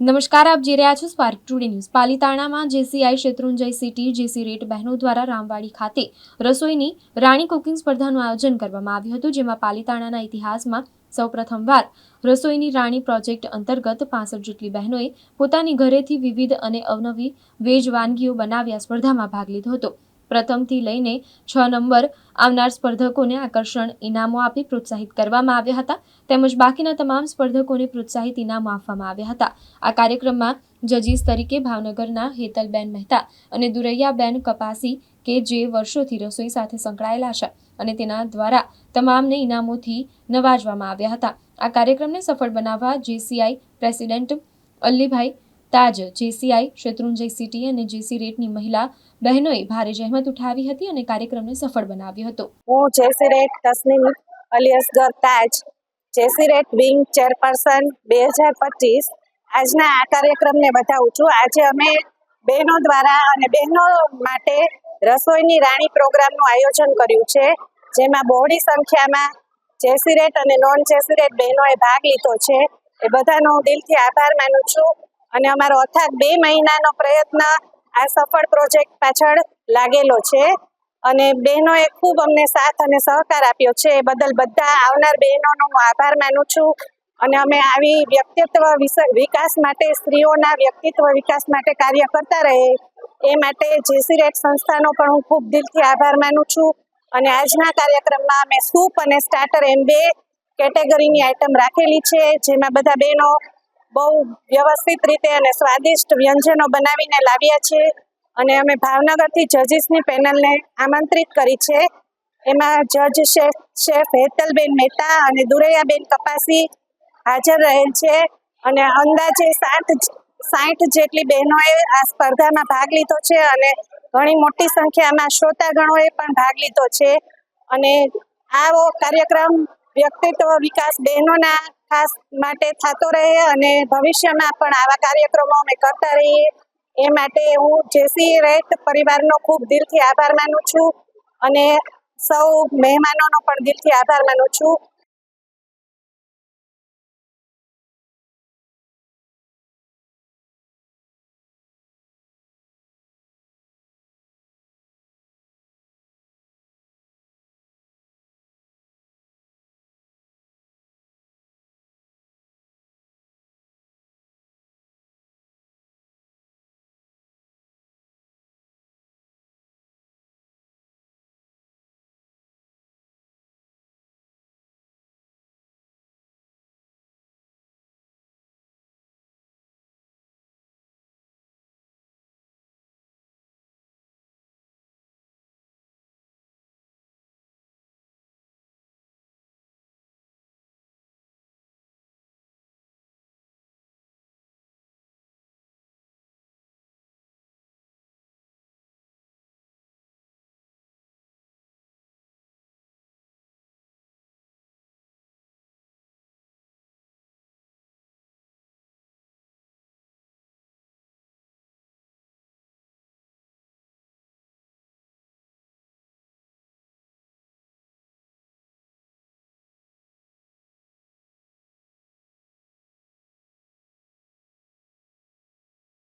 નમસ્કાર, આપ જોઈ રહ્યા છો spark today news પાલિતાણામાં JCI Shatrunjay city, JC rets બહેનો દ્વારા રામવાડી ખાતે રસોઈની રાણી કુકિંગ સ્પર્ધાનું આયોજન કરવામાં આવ્યું હતું, જેમાં પાલિતાણાના ઇતિહાસમાં સૌપ્રથમવાર રસોઈની રાણી પ્રોજેક્ટ અંતર્ગત પાસઠ જેટલી બહેનોએ પોતાની ઘરેથી વિવિધ અને અવનવી વેજ વાનગીઓ બનાવ્યા સ્પર્ધામાં ભાગ લીધો હતો. પ્રથમથી લઈને છ નંબર આવનાર સ્પર્ધકોને આકર્ષણ ઇનામો આપી પ્રોત્સાહિત કરવામાં આવ્યા હતા. તેમજ બાકીના તમામ સ્પર્ધકોને પ્રોત્સાહિત ઇનામો આપવામાં આવ્યા હતા. આ કાર્યક્રમમાં જજીસ તરીકે ભાવનગરના હેતલબેન મહેતા અને દુરૈયાબેન કપાસી કે જે વર્ષોથી રસોઈ સાથે સંકળાયેલા છે અને તેના દ્વારા તમામને ઇનામોથી નવાજવામાં આવ્યા હતા. આ કાર્યક્રમને સફળ બનાવવા JCI president Allibhai Taj JCI Shetrunjay city અને જેસી રેટની મહિલા બહેનોએ ભારે જહેમત ઉઠાવી હતી અને કાર્યક્રમને સફળ બનાવ્યો હતો. હું JC ret Tasneem Aliasgar Taj, JC ret wing chairperson બે હજાર પચીસ. આજના આ કાર્યક્રમને બતાવું છું. આજે અમે બહેનો દ્વારા અને બહેનો માટે રસોઈની રાણી પ્રોગ્રામનું આયોજન કર્યું છે, જેમાં બહોળી સંખ્યામાં જેસીરેટ અને નોન જેસીરેટ બહેનોએ ભાગ લીધો છે. એ બધાનો દિલથી આભાર માનું છું. અને અમારો અથાગ બે મહિનાનો પ્રયત્ન આ સફળ પ્રોજેક્ટ પાછળ લાગેલો છે. અને બહેનોએ ખૂબ અમને સાથ અને સહકાર આપ્યો છે. બદલ બધા આવનાર બહેનોનો હું આભાર માનું છું. અને અમે આવી વ્યક્તિત્વ વિકાસ માટે, સ્ત્રીઓના વ્યક્તિત્વ વિકાસ માટે કાર્ય કરતા રહે એ માટે જેસી રેટ સંસ્થાનો પણ હું ખૂબ દિલથી આભાર માનું છું. અને આજના કાર્યક્રમમાં અમે સૂપ અને સ્ટાર્ટર એમ બે કેટેગરીની આઈટમ રાખેલી છે. જેમાં બધા બહેનો બહુ વ્યવસ્થિત રીતે અને સ્વાદિષ્ટ વ્યંજનો બનાવીને લાવ્યા છે. અને અમે ભાવનગરથી જજીસની પેનલને આમંત્રિત કરી છે. એમાં જજ શેફ શેફ હેતલબેન મહેતા અને દુરૈયાબેન કપાસી હાજર રહેલ છે. અને અંદાજે સાઠ સાઠ જેટલી બહેનોએ આ સ્પર્ધામાં ભાગ લીધો છે અને ઘણી મોટી સંખ્યામાં શ્રોતાગણોએ પણ ભાગ લીધો છે. અને આવો કાર્યક્રમ વ્યક્તિત્વ વિકાસ બહેનોના ખાસ માટે થતો રહે અને ભવિષ્યમાં પણ આવા કાર્યક્રમો અમે કરતા રહીએ. એ માટે હું જેસી રેટ પરિવારનો ખૂબ દિલથી આભાર માનું છું અને સૌ મહેમાનોનો પણ દિલથી આભાર માનું છું.